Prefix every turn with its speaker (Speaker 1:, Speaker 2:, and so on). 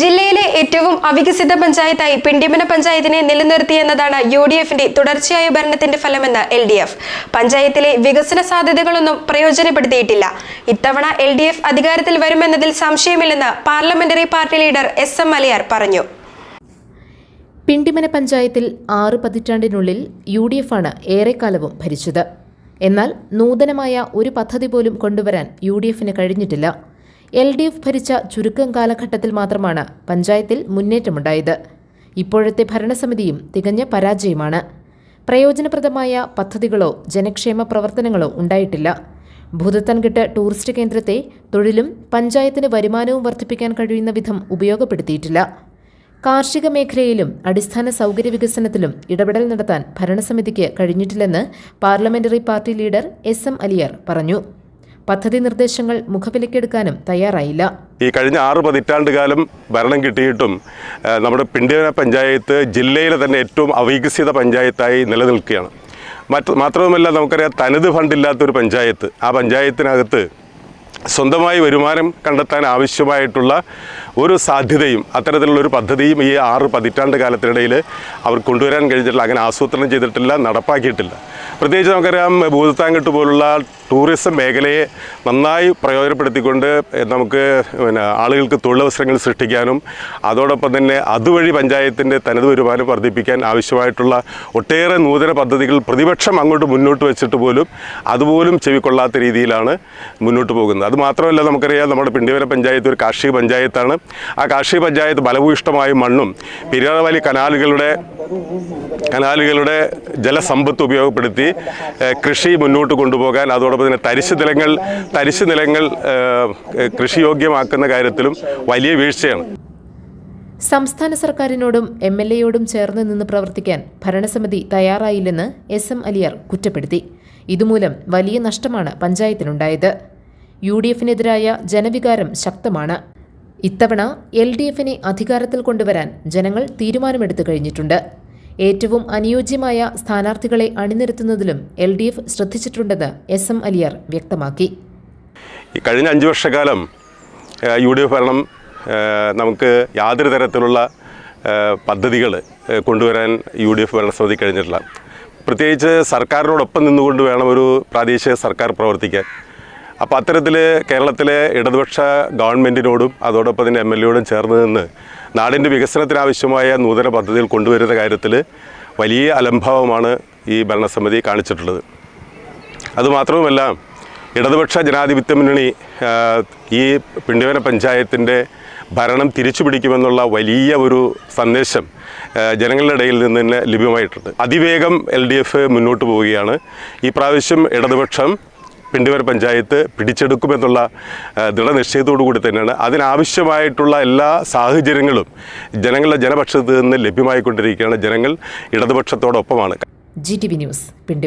Speaker 1: ജില്ലയിലെ ഏറ്റവും അവികസിത പഞ്ചായത്തായി പിണ്ടിമന പഞ്ചായത്തിനെ നിലനിർത്തിയെന്നതാണ് യു ഡി എഫിന്റെ തുടർച്ചയായ ഭരണത്തിന്റെ ഫലമെന്ന് എൽ ഡി എഫ് പഞ്ചായത്തിലെ വികസന സാധ്യതകളൊന്നും പ്രയോജനപ്പെടുത്തിയിട്ടില്ല. ഇത്തവണ എൽ ഡി എഫ് അധികാരത്തിൽ വരുമെന്നതിൽ സംശയമില്ലെന്ന് parliamentary party leader S M Aliyar പറഞ്ഞു.
Speaker 2: പിണ്ടിമന പഞ്ചായത്തിൽ ആറ് പതിറ്റാണ്ടിനുള്ളിൽ യു ഡി എഫാണ് ഏറെക്കാലവും ഭരിച്ചത്. എന്നാൽ നൂതനമായ ഒരു പദ്ധതി പോലും കൊണ്ടുവരാൻ യു ഡി എഫിന് കഴിഞ്ഞിട്ടില്ല. എൽ ഡി എഫ് ഭരിച്ച ചുരുക്കം കാലഘട്ടത്തിൽ മാത്രമാണ് പഞ്ചായത്തിൽ മുന്നേറ്റമുണ്ടായത്. ഇപ്പോഴത്തെ ഭരണസമിതിയും തികഞ്ഞ പരാജയമാണ്. പ്രയോജനപ്രദമായ പദ്ധതികളോ ജനക്ഷേമ പ്രവർത്തനങ്ങളോ ഉണ്ടായിട്ടില്ല. ഭൂതത്തൻകെട്ട് ടൂറിസ്റ്റ് കേന്ദ്രത്തെ തൊഴിലും പഞ്ചായത്തിന് വരുമാനവും വർദ്ധിപ്പിക്കാൻ കഴിയുന്ന വിധം ഉപയോഗപ്പെടുത്തിയിട്ടില്ല. കാർഷിക മേഖലയിലും അടിസ്ഥാന സൗകര്യ വികസനത്തിലും ഇടപെടൽ നടത്താൻ ഭരണസമിതിക്ക് കഴിഞ്ഞിട്ടില്ലെന്ന് parliamentary party leader S M Aliyar പറഞ്ഞു. പദ്ധതി നിർദ്ദേശങ്ങൾ മുഖവിലക്കെടുക്കാനും തയ്യാറായില്ല.
Speaker 3: ഈ കഴിഞ്ഞ ആറ് പതിറ്റാണ്ട് കാലം ഭരണം കിട്ടിയിട്ടും നമ്മുടെ പിണ്ടിവന പഞ്ചായത്ത് ജില്ലയിലെ തന്നെ ഏറ്റവും അവികസിത പഞ്ചായത്തായി നിലനിൽക്കുകയാണ്. മറ്റ് മാത്രവുമല്ല നമുക്കറിയാം തനത് ഫണ്ടില്ലാത്തൊരു പഞ്ചായത്ത്. ആ പഞ്ചായത്തിനകത്ത് സ്വന്തമായി വരുമാനം കണ്ടെത്താൻ ആവശ്യമായിട്ടുള്ള ഒരു സാധ്യതയും അത്തരത്തിലുള്ള ഒരു പദ്ധതിയും ഈ ആറ് പതിറ്റാണ്ട് കാലത്തിനിടയിൽ അവർ കൊണ്ടുവരാൻ കഴിഞ്ഞിട്ടില്ല. അങ്ങനെ ആസൂത്രണം ചെയ്തിട്ടില്ല നടപ്പാക്കിയിട്ടില്ല. പ്രത്യേകിച്ച് നമുക്കറിയാം ഭൂതത്താങ്കെട്ട് പോലുള്ള ടൂറിസം മേഖലയെ നന്നായി പ്രയോജനപ്പെടുത്തിക്കൊണ്ട് നമുക്ക് പിന്നെ ആളുകൾക്ക് തൊഴിലവസരങ്ങൾ സൃഷ്ടിക്കാനും അതോടൊപ്പം തന്നെ അതുവഴി പഞ്ചായത്തിന്റെ തനത് വരുമാനം വർദ്ധിപ്പിക്കാൻ ആവശ്യമായിട്ടുള്ള ഒട്ടേറെ നൂതന പദ്ധതികൾ പ്രതിപക്ഷം അങ്ങോട്ട് മുന്നോട്ട് വെച്ചിട്ട് പോലും അതുപോലും ചെവിക്കൊള്ളാത്ത രീതിയിലാണ് മുന്നോട്ട് പോകുന്നത്. അത് മാത്രമല്ല നമുക്കറിയാം നമ്മുടെ പിണ്ടിവര പഞ്ചായത്ത് ഒരു കാർഷിക പഞ്ചായത്താണ്. ആ കാർഷിക പഞ്ചായത്ത് ഫലഭൂയിഷ്ടമായ മണ്ണും പെരിയാർ കനാലുകളുടെ കനാലുകളുടെ ജലസമ്പത്ത് ഉപയോഗപ്പെടുത്തി കൃഷി മുന്നോട്ട് കൊണ്ടുപോകാൻ അതോടൊപ്പം തന്നെ തരിശ് നിലങ്ങൾ തരിശ് നിലങ്ങൾ കൃഷിയോഗ്യമാക്കുന്ന കാര്യത്തിലും വലിയ വീഴ്ചയാണ്.
Speaker 2: സംസ്ഥാന സർക്കാരിനോടും എം എൽ എയോടും ചേർന്ന് നിന്ന് പ്രവർത്തിക്കാൻ ഭരണസമിതി തയ്യാറായില്ലെന്ന് എസ് എം അലിയർ കുറ്റപ്പെടുത്തി. ഇതുമൂലം വലിയ നഷ്ടമാണ് പഞ്ചായത്തിനുണ്ടായത്. യു ഡി എഫിനെതിരായ ജനവികാരം ശക്തമാണ്. ഇത്തവണ എൽ ഡി എഫിനെ അധികാരത്തിൽ കൊണ്ടുവരാൻ ജനങ്ങൾ തീരുമാനമെടുത്തു കഴിഞ്ഞിട്ടുണ്ട്. ഏറ്റവും അനുയോജ്യമായ സ്ഥാനാർത്ഥികളെ അണിനിരത്തുന്നതിലും എൽ ഡി എഫ് ശ്രദ്ധിച്ചിട്ടുണ്ടെന്ന് എസ് എം അലിയർ വ്യക്തമാക്കി.
Speaker 3: കഴിഞ്ഞ അഞ്ച് വർഷക്കാലം യു ഡി എഫ് ഭരണം നമുക്ക് യാതൊരു തരത്തിലുള്ള പദ്ധതികൾ കൊണ്ടുവരാൻ യു ഡി എഫ് ഭരണസമിതി കഴിഞ്ഞിട്ടില്ല. പ്രത്യേകിച്ച് സർക്കാരിനോടൊപ്പം നിന്നുകൊണ്ട് വേണം ഒരു പ്രാദേശിക സർക്കാർ പ്രവർത്തിക്കാൻ. അപ്പോൾ അത്തരത്തിൽ കേരളത്തിലെ ഇടതുപക്ഷ ഗവൺമെന്റിനോടും അതോടൊപ്പം തന്നെ എം എൽ എയോടും ചേർന്ന് നിന്ന് നാടിന്റെ വികസനത്തിനാവശ്യമായ നൂതന പദ്ധതികൾ കൊണ്ടുവരുന്ന കാര്യത്തിൽ വലിയ അലംഭാവമാണ് ഈ ഭരണസമിതി കാണിച്ചിട്ടുള്ളത്. അതുമാത്രവുമല്ല ഇടതുപക്ഷ ജനാധിപത്യ മുന്നണി ഈ പിണ്ടിവന പഞ്ചായത്തിന്റെ ഭരണം തിരിച്ചു പിടിക്കുമെന്നുള്ള വലിയ ഒരു സന്ദേശം ജനങ്ങളുടെ ഇടയിൽ നിന്ന് തന്നെ ലഭ്യമായിട്ടുണ്ട്. അതിവേഗം എൽ ഡി എഫ് മുന്നോട്ട് പോവുകയാണ്. ഈ പ്രാവശ്യം ഇടതുപക്ഷം പിണ്ടിവന പഞ്ചായത്ത് പിടിച്ചെടുക്കുമെന്നുള്ള ദൃഢനിശ്ചയത്തോടു കൂടി തന്നെയാണ്. അതിനാവശ്യമായിട്ടുള്ള എല്ലാ സാഹചര്യങ്ങളും ജനങ്ങളുടെ ജനപക്ഷത്ത് നിന്ന് ലഭ്യമായിക്കൊണ്ടിരിക്കുകയാണ്. ജനങ്ങൾ ഇടതുപക്ഷത്തോടൊപ്പമാണ്.
Speaker 2: G T V news പിണ്ടിമ